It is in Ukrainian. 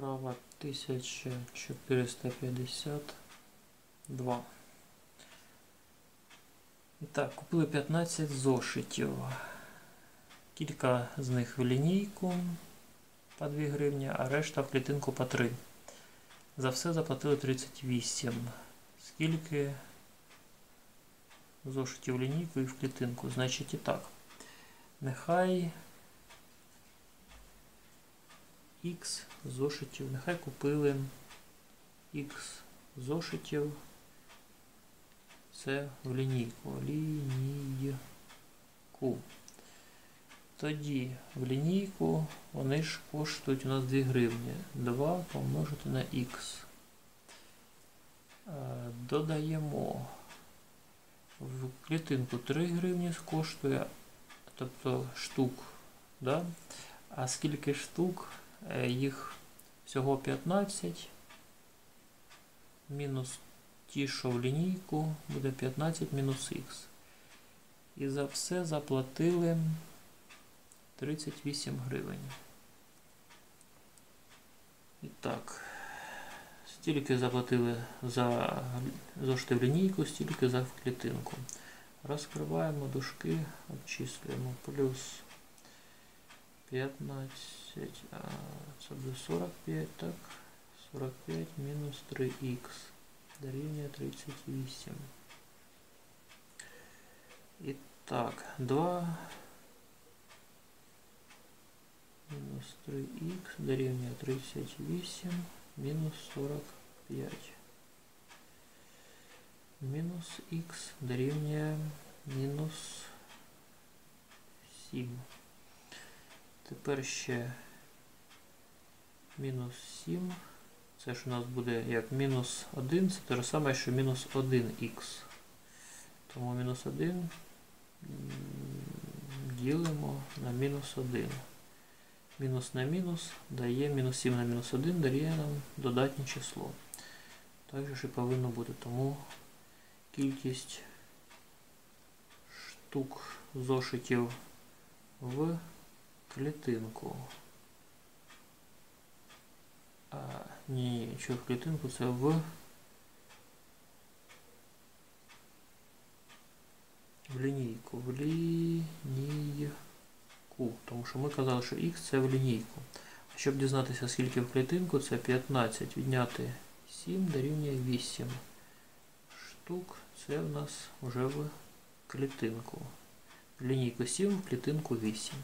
Справа 1452. І так, купили 15 зошитів. Кілька з них в лінійку по 2 гривні, а решта в клітинку по 3. За все заплатили 38. Скільки зошитів в лінійку і в клітинку? Значить і так. Нехай X зошитів. Нехай купили X зошитів. Це в лінійку. Лінійку. Тоді в лінійку вони ж коштують у нас 2 гривні. 2 помножити на Х. Додаємо в клітинку 3 гривні коштує, тобто штук. Да? А скільки штук? Їх всього 15. Мінус ті, що в лінійку, буде 15 мінус х. І за все заплатили 38 гривень. І так, стільки заплатили за зошити в лінійку, стільки за клітинку. Розкриваємо дужки, обчислюємо плюс 15, а це буде 45, так, 45 мінус 3х дорівнює 38. І так, 2 мінус 3х дорівнює 38 мінус 45. Мінус х дорівнює мінус 7. Тепер ще мінус 7. Це ж у нас буде як мінус 1, це те ж саме, що мінус 1х. Тому мінус 1 ділимо на мінус 1. Мінус на мінус дає мінус 7 на мінус 1 дає нам додатнє число. Так же ж і повинно бути. Тому кількість штук зошитів в клітинку. А, ні, що в клітинку це в в лінійку. В лінійку. Тому що ми казали, що х це в лінійку. Щоб дізнатися, скільки в клітинку, це 15. Відняти 7 дорівнює 8 штук. Це в нас вже в клітинку. В лінійку 7, в клітинку 8.